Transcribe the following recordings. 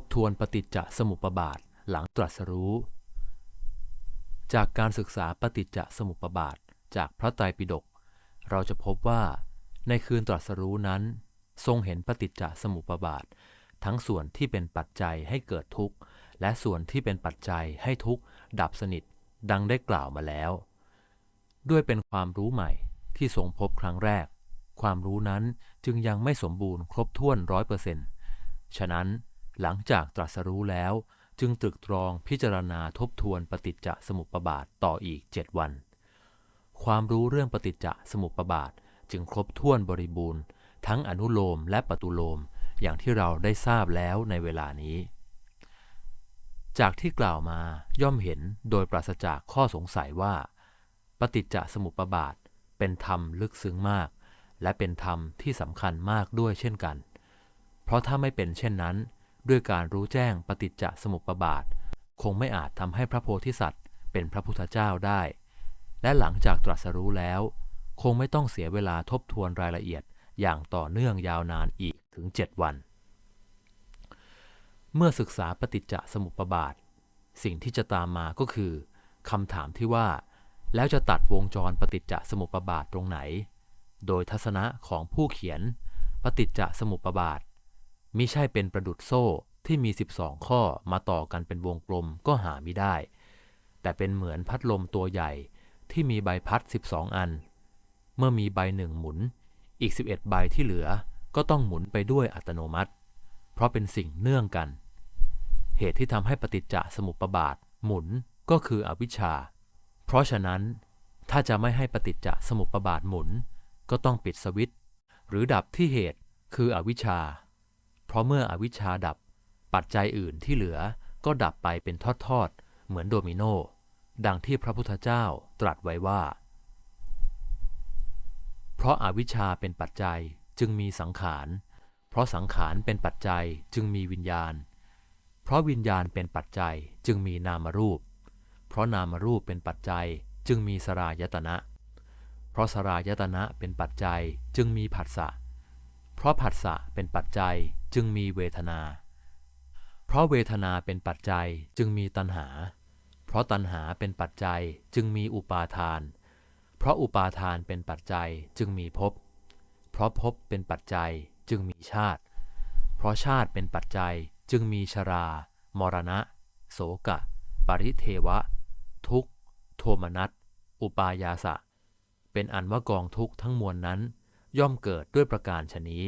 บทวนปฏิจจสมุปบาทหลังตรัสรู้ จากการศึกษาปฏิจจสมุปบาทจากพระไตรปิฎกเราจะพบว่า ในคืนตรัสรู้นั้น ทรงเห็นปฏิจจสมุปบาท ทั้งส่วนที่เป็นปัจจัยให้เกิดทุกข์ และส่วนที่เป็นปัจจัยให้ทุกข์ ดับสนิทดังได้กล่าวมาแล้ว ด้วยเป็นความรู้ใหม่ที่ทรงพบครั้งแรก ความรู้นั้นจึงยังไม่สมบูรณ์ครบถ้วนร้อยเปอร์เซ็นต์ฉะนั้น หลังจากตรัสรู้แล้ว จึงตรึกตรองพิจารณาทบทวนปฏิจจสมุปบาทต่ออีกเจ็ดวัน ความรู้เรื่องปฏิจจสมุปบาทจึงครบถ้วนบริบูรณ์ ทั้งอนุโลมและปฏิโลมอย่างที่เราได้ทราบแล้วในเวลานี้ จากที่กล่าวมาย่อมเห็นโดยปราศจากข้อสงสัยว่า ปฏิจจสมุปบาทเป็นธรรมลึกซึ้งมาก และเป็นธรรมที่สำคัญมากด้วยเช่นกัน เพราะถ้าไม่เป็นเช่นนั้น ด้วยการรู้แจ้งปฏิจจสมุปบาท คงไม่อาจทำให้พระโพธิสัตว์ เป็นพระพุทธเจ้าได้ และหลังจากตรัสรู้แล้ว คงไม่ต้องเสียเวลาทบทวนรายละเอียดอย่างต่อเนื่องยาวนานอีกถึง 7 วัน เมื่อศึกษาปฏิจจสมุปบาท สิ่งที่จะตามมาก็คือคำถามที่ว่า แล้วจะตัดวงจรปฏิจจสมุปบาทตรงไหน โดยทัศนะของผู้เขียน ปฏิจจสมุปบาท มิใช่เป็นประดุดโซ่ที่มี 12 ข้อมาต่อกันเป็นวงกลมก็หาไม่ได้ แต่เป็นเหมือนพัดลมตัวใหญ่ที่มีใบพัด 12 อัน เมื่อมีใบหนึ่งหมุน อีก 11 ใบที่เหลือก็ต้องหมุนไปด้วยอัตโนมัติ เพราะเป็นสิ่งเนื่องกัน เหตุที่ทำให้ปฏิจจสมุปบาทหมุนก็คืออวิชชา เพราะฉะนั้นถ้าจะไม่ให้ปฏิจจสมุปบาทหมุน ก็ต้องปิดสวิตช์หรือดับที่เหตุคืออวิชชา ราะเมื่ออวิชชาดับ ปัจจัยอื่นที่เหลือก็ดับไปเป็นทอดๆ เหมือนโดมิโน ดังที่พระพุทธเจ้าตรัสไว้ว่า เพราะอาวิชชาเป็นปัจจัยจึงมีสังขาร เพราะสังขารเป็นปัจจัยจึงมีวิญญาณ เพราะวิญญาณเป็นปัจจัยจึงมีนามรูป เพราะนามรูปเป็นปัจจัยจึงมีสรายตนะ เพราะสรายตนะเป็นปัจจัยจึงมีผัสสะ เพราะผัสสะเป็นปัจจัย จึงมีเวทนา เพราะเวทนาเป็นปัจจัยจึงมีตัณหา เพราะตัณหาเป็นปัจจัยจึงมีอุปาทาน เพราะอุปาทานเป็นปัจจัยจึงมีภพ เพราะภพเป็นปัจจัยจึงมีชาติ เพราะชาติเป็นปัจจัยจึงมีชรา มรณะ โสกะ ปริเทวะ ทุกโทมนัส อุปายาสะ เป็นอันว่ากองทุกทั้งมวลนั้น ย่อมเกิดด้วยประการชนี้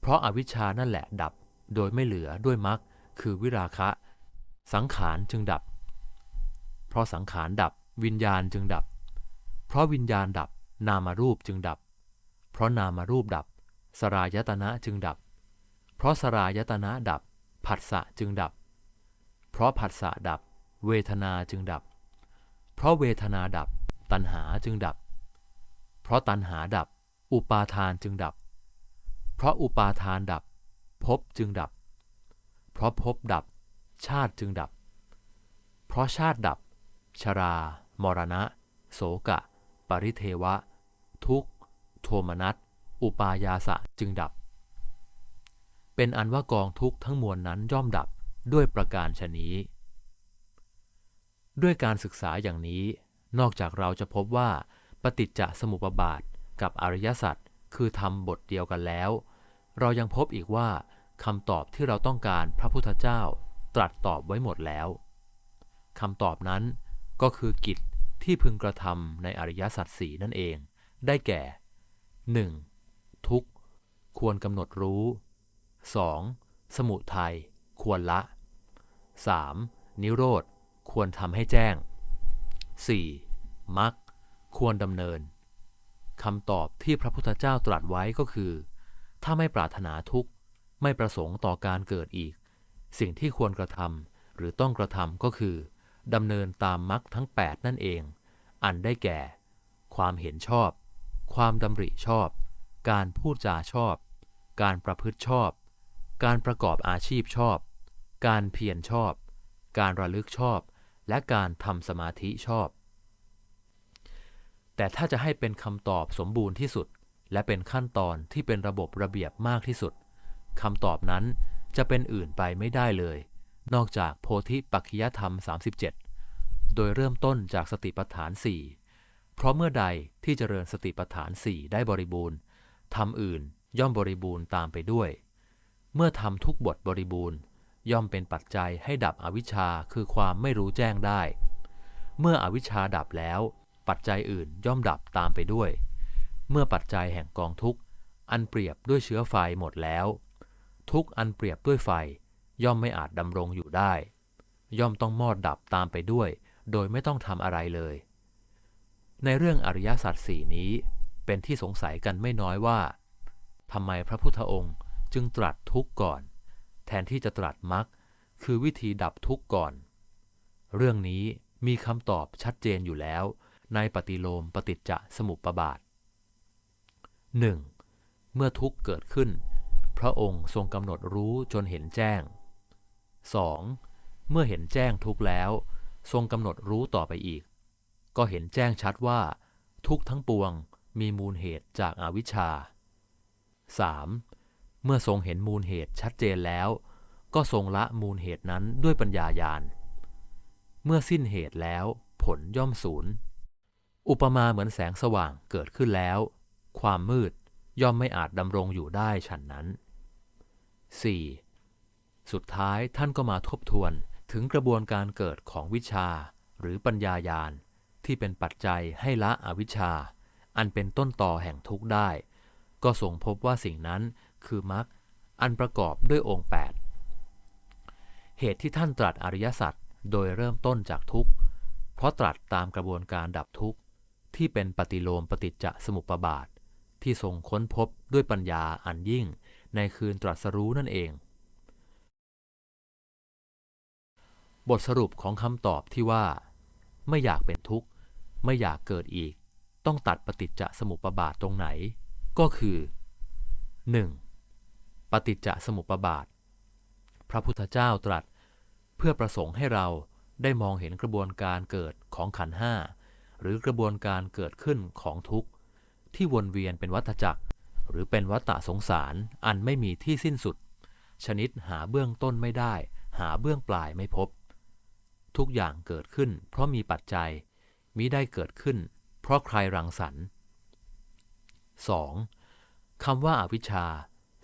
เพราะอาวิชชานั่นแหละดับโดยไม่เหลือด้วยมรรคคือวิราคะ สังขารจึงดับ เพราะสังขารดับวิญญาณจึงดับ เพราะวิญญาณดับนามารูปจึงดับ เพราะนามารูปดับ สรายตนะจึงดับ เพราะสรายตนะดับผัสสะจึงดับ เพราะผัสสะดับ เวทนาจึงดับ เพราะเวทนาดับ ตัณหาจึงดับ เพราะตัณหาดับ อุปาทานจึงดับ เพราะอุปาทานดับภพจึงดับ เพราะภพดับ ชาติจึงดับ เพราะชาติดับ ชรา มรณะ โสกะ ปริเทวะ ทุกขโทมนัส อุปายาสะจึงดับ เป็นอันว่ากองทุกข์ทั้งมวลนั้นย่อมดับด้วยประการชนี้ ด้วยการศึกษาอย่างนี้ นอกจากเราจะพบว่าปฏิจจสมุปบาทกับอริยสัจคือทำบทเดียวกันแล้ว เรายังพบอีกว่าคำตอบที่เราต้องการพระพุทธเจ้าตรัสตอบไว้หมดแล้วคำตอบนั้นก็คือกิจที่พึงกระทำในอริยสัจสี่นั่นเอง ได้แก่ 1. ทุกข์ควรกำหนดรู้ 2. สมุทัยควรละ 3. นิโรธ ควรทำให้แจ้ง 4. มรรคควรดำเนินคำตอบที่พระพุทธเจ้าตรัสไว้ก็คือ ถ้าไม่ปรารถนาทุกข์ ไม่ประสงค์ต่อการเกิดอีก สิ่งที่ควรกระทำหรือต้องกระทำก็คือดำเนินตามมรรคทั้ง 8 นั่นเอง อันได้แก่ ความเห็นชอบ ความดำริชอบ การพูดจาชอบ การประพฤติชอบ การประกอบอาชีพชอบ การเพียรชอบ การระลึกชอบ และการทำสมาธิชอบ แต่ถ้าจะให้เป็นคำตอบสมบูรณ์ที่สุด และเป็นขั้นตอนที่เป็นระบบระเบียบมากที่สุดคำตอบนั้นจะเป็นอื่นไปไม่ได้เลย นอกจากโพธิปักขิยธรรม 37 โดยเริ่มต้นจากสติปัฏฐาน 4 เพราะเมื่อใดที่เจริญสติปัฏฐาน 4 ได้บริบูรณ์ทำอื่นย่อมบริบูรณ์ตามไปด้วย เมื่อทำทุกบทบริบูรณ์ ย่อมเป็นปัจจัยให้ดับอวิชชาคือความไม่รู้แจ้งได้ เมื่ออวิชชาดับแล้ว ปัจจัยอื่นย่อมดับตามไปด้วย เมื่อปัจจัยแห่งกองทุกข์อันเปรียบด้วยเชื้อไฟหมดแล้ว ทุกข์อันเปรียบด้วยไฟ ย่อมไม่อาจดำรงอยู่ได้ ย่อมต้องมอดดับตามไปด้วย โดยไม่ต้องทำอะไรเลย ในเรื่องอริยสัจสี่นี้เป็นที่สงสัยกันไม่น้อยว่าทำไมพระพุทธองค์จึงตรัสทุกข์ก่อน แทนที่จะตรัสมรรคคือวิธีดับทุกข์ก่อน เรื่องนี้มีคำตอบชัดเจนอยู่แล้ว ในปฏิโลมปฏิจจสมุปบาท 1. เมื่อทุกข์เกิดขึ้น พระองค์ทรงกำหนดรู้จนเห็นแจ้ง 2. เมื่อเห็นแจ้งทุกข์แล้ว ทรงกำหนดรู้ต่อไปอีก ก็เห็นแจ้งชัดว่า ทุกทั้งปวงมีมูลเหตุจากอาวิชชา 3. เมื่อทรงเห็นมูลเหตุชัดเจนแล้ว ก็ทรงละมูลเหตุนั้นด้วยปัญญายาณ เมื่อสิ้นเหตุแล้วผลย่อมสูญอุปมาเหมือนแสงสว่างเกิดขึ้นแล้ว ความมืดย่อมไม่อาจดำรงอยู่ได้ฉันนั้น 4. สุดท้ายท่านก็มาทบทวนถึงกระบวนการเกิดของวิชาหรือปัญญายาณที่เป็นปัจจัยให้ละอวิชชา อันเป็นต้นต่อแห่งทุกข์ได้ ก็ทรงพบว่าสิ่งนั้นคือมรรคอันประกอบด้วยองค์ 8 เหตุที่ท่านตรัสอริยสัจโดยเริ่มต้นจากทุกข์เพราะตรัสตามกระบวนการดับทุกข์ที่เป็นปฏิโลมปฏิจจสมุปบาท ที่ทรงค้นพบด้วยปัญญาอันยิ่งในคืนตรัสรู้นั่นเอง บทสรุปของคำตอบที่ว่า ไม่อยากเป็นทุกข์ ไม่อยากเกิดอีก ต้องตัดปฏิจจสมุปบาทตรงไหน ก็คือ 1. ปฏิจจสมุปบาท พระพุทธเจ้าตรัส เพื่อประสงค์ให้เราได้มองเห็นกระบวนการเกิดของขันห้าหรือกระบวนการเกิดขึ้นของทุกข์ ที่วนเวียนเป็นวัฏจักร หรือเป็นวัฏสงสารอันไม่มีที่สิ้นสุด ชนิดหาเบื้องต้นไม่ได้ หาเบื้องปลายไม่พบ ทุกอย่างเกิดขึ้น เพราะมีปัจจัยมิได้เกิดขึ้น เพราะใครรังสรรค์ 2. คำว่าอาวิชชา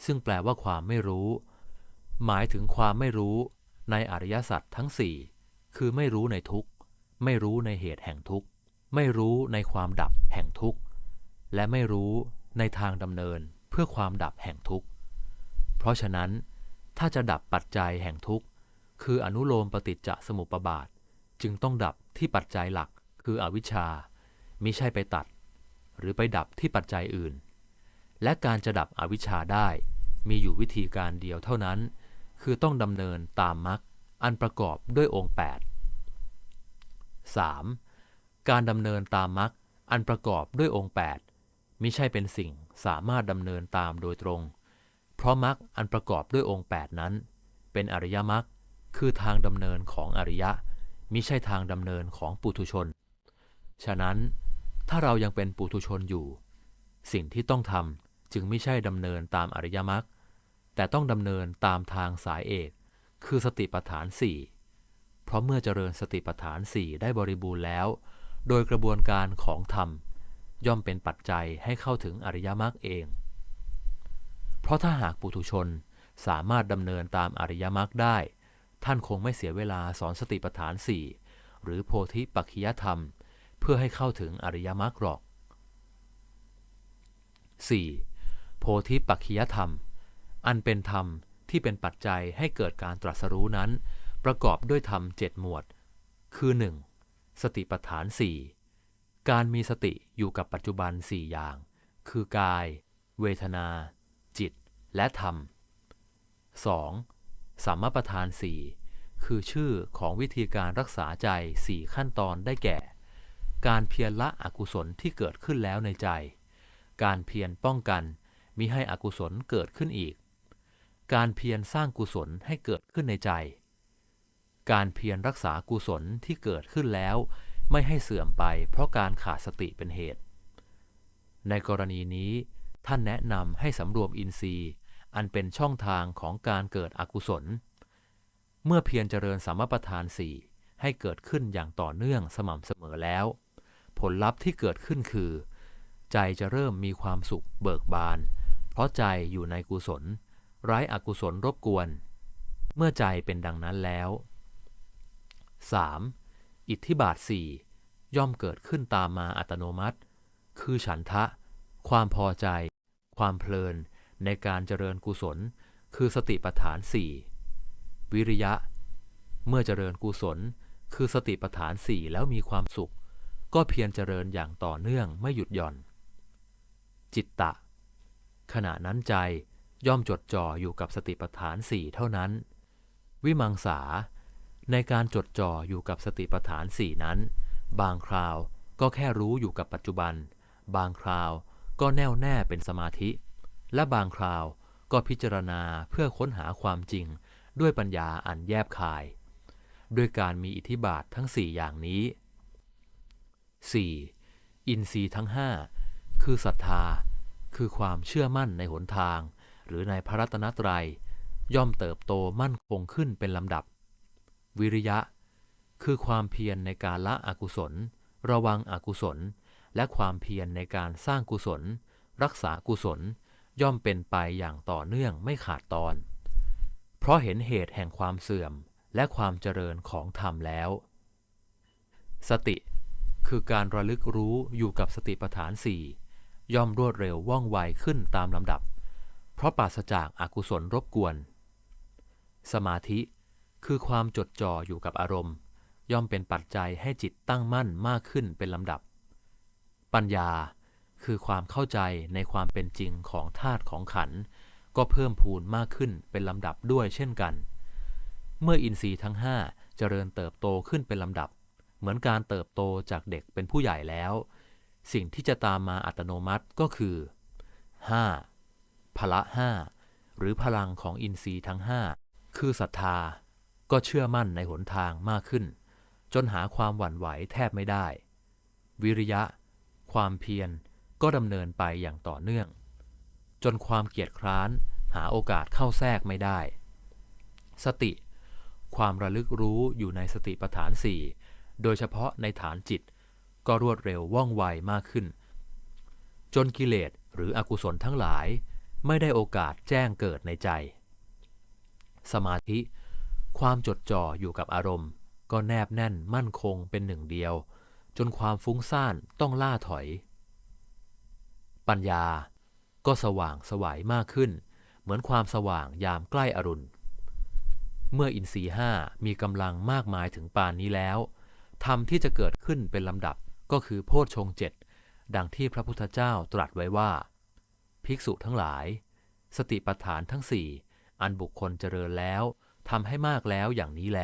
ซึ่งแปลว่าความไม่รู้ หมายถึงความไม่รู้ในอริยสัจทั้งสี่คือไม่รู้ในทุกข์ ไม่รู้ในเหตุแห่งทุกข์ ไม่รู้ในความดับแห่งทุกข์ และไม่รู้ในทางดำเนินเพื่อความดับแห่งทุกข์ เพราะฉะนั้น ถ้าจะดับปัจจัยแห่งทุกข์ คืออนุโลมปฏิจจสมุปบาท จึงต้องดับที่ปัจจัยหลักคืออวิชชามิใช่ไปตัด หรือไปดับที่ปัจจัยอื่น และการจะดับอวิชชาได้มีอยู่วิธีการเดียวเท่านั้น คือต้องดำเนินตามมรรคอันประกอบด้วยองค์ 8 3. การดำเนินตามมรรคอันประกอบด้วยองค์ 8 มิใช่เป็นสิ่งสามารถดำเนินตามโดยตรง เพราะมรรคอันประกอบด้วยองค์ 8 นั้น เป็นอริยมรรคคือทางดำเนินของอริยะ มิใช่ทางดำเนินของปุถุชน ฉะนั้นถ้าเรายังเป็นปุถุชนอยู่ สิ่งที่ต้องทำจึงไม่ใช่ดำเนินตามอริยมรรคแต่ต้องดำเนินตามทางสายเอก คือสติปัฏฐานสี่เพราะเมื่อเจริญสติปัฏฐานสี่ได้บริบูรณ์แล้ว โดยกระบวนการของธรรม ย่อมเป็นปัจจัยให้เข้าถึงอริยมรรคเอง เพราะถ้าหากปุถุชนสามารถดำเนินตามอริยมรรคได้ ท่านคงไม่เสียเวลาสอนสติปัฏฐานสี่หรือโพธิปัจขิยธรรม เพื่อให้เข้าถึงอริยมรรคหรอก 4. โพธิปัจขิยธรรม อันเป็นธรรมที่เป็นปัจจัยให้เกิดการตรัสรู้นั้น ประกอบด้วยธรรมเจ็ดหมวด คือ 1. สติปัฏฐาน4 การมีสติอยู่กับปัจจุบัน 4 อย่าง คือกาย เวทนา จิต และธรรม 2. สัมมาประธาน 4 คือชื่อของวิธีการรักษาใจ 4 ขั้นตอนได้แก่ การเพียรละอกุศลที่เกิดขึ้นแล้วในใจ การเพียรป้องกันมิให้อกุศลเกิดขึ้นอีก การเพียรสร้างกุศลให้เกิดขึ้นในใจ การเพียรรักษากุศลที่เกิดขึ้นแล้ว ไม่ให้เสื่อมไปเพราะการขาดสติเป็นเหตุ ในกรณีนี้ ท่านแนะนำให้สำรวมอินทรีย์ อันเป็นช่องทางของการเกิดอกุศล เมื่อเพียรเจริญสามประธานสี่ให้เกิดขึ้นอย่างต่อเนื่องสม่ำเสมอแล้ว ผลลัพธ์ที่เกิดขึ้นคือ ใจจะเริ่มมีความสุขเบิกบาน เพราะใจอยู่ในกุศล ไร้อกุศลรบกวน เมื่อใจเป็นดังนั้นแล้ว 3. อิทธิบาทสี่ย่อมเกิดขึ้นตามมาอัตโนมัติ คือฉันทะ ความพอใจ ความเพลิน ในการเจริญกุศล คือสติปัฏฐานสี่วิริยะ เมื่อเจริญกุศล คือสติปัฏฐานสี่แล้วมีความสุข ก็เพียรเจริญอย่างต่อเนื่องไม่หยุดหย่อน จิตตะ ขณะนั้นใจย่อมจดจ่ออยู่กับสติปัฏฐานสี่เท่านั้น วิมังสา ในการจดจ่ออยู่กับสติปัฏฐานสี่นั้น บางคราวก็แค่รู้อยู่กับปัจจุบัน บางคราวก็แน่วแน่เป็นสมาธิ และบางคราวก็พิจารณาเพื่อค้นหาความจริงด้วยปัญญาอันแยบคาย ด้วยการมีอิทธิบาททั้งสี่อย่างนี้ 4. อินทรีย์ทั้งห้าคือศรัทธา คือความเชื่อมั่นในหนทาง หรือในพระรัตนตรัย ย่อมเติบโตมั่นคงขึ้นเป็นลำดับ วิริยะ คือความเพียรในการละอกุศล ระวังอกุศล และความเพียรในการสร้างกุศล รักษากุศล ย่อมเป็นไปอย่างต่อเนื่องไม่ขาดตอน เพราะเห็นเหตุแห่งความเสื่อมและความเจริญของธรรมแล้ว สติ คือการระลึกรู้อยู่กับสติปัฏฐานสี่ย่อมรวดเร็วว่องไวขึ้นตามลำดับ เพราะปราศจากอากุศลรบกวน สมาธิ คือความจดจ่ออยู่กับอารมณ์ ย่อมเป็นปัจจัยให้จิตตั้งมั่นมากขึ้นเป็นลำดับ ปัญญาคือความเข้าใจในความเป็นจริงของธาตุของขัน ก็เพิ่มพูนมากขึ้นเป็นลำดับด้วยเช่นกัน เมื่ออินทรีย์ทั้งห้าเจริญเติบโตขึ้นเป็นลำดับ เหมือนการเติบโตจากเด็กเป็นผู้ใหญ่แล้ว สิ่งที่จะตามมาอัตโนมัติก็คือ 5. พละห้าหรือพลังของอินทรีย์ทั้งห้าคือศรัทธา ก็เชื่อมั่นในหนทางมากขึ้น จนหาความหวั่นไหวแทบไม่ได้ วิริยะ ความเพียรก็ดำเนินไปอย่างต่อเนื่อง จนความเกียจคร้านหาโอกาสเข้าแทรกไม่ได้ สติ ความระลึกรู้อยู่ในสติปัฏฐานสี่โดยเฉพาะในฐานจิต ก็รวดเร็วว่องไวมากขึ้น จนกิเลสหรืออกุศลทั้งหลาย ไม่ได้โอกาสแจ้งเกิดในใจ สมาธิ ความจดจ่ออยู่กับอารมณ์ ก็แนบแน่นมั่นคงเป็นหนึ่งเดียว จนความฟุ้งซ่านต้องล่าถอย ปัญญาก็สว่างสวายมากขึ้น เหมือนความสว่างยามใกล้อรุณ เมื่ออินทรีห้ามีกำลังมากมายถึงปานนี้แล้วธรรมที่จะเกิดขึ้นเป็นลำดับก็คือโพชฌงเจ็ดดังที่พระพุทธเจ้าตรัสไว้ว่า ภิกษุทั้งหลาย สติปัฏฐานทั้งสี่อันบุคคลเจริญแล้ว ทำให้มากแล้วอย่างนี้แล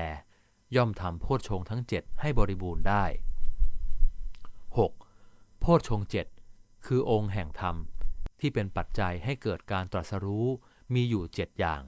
ย่อมทำโพชฌงทั้งเจ็ดให้บริบูรณ์ได้ 6. โพชฌงค์เจ็ดคือองค์แห่งธรรม ที่เป็นปัจจัยให้เกิดการตรัสรู้มีอยู่เจ็ดอย่าง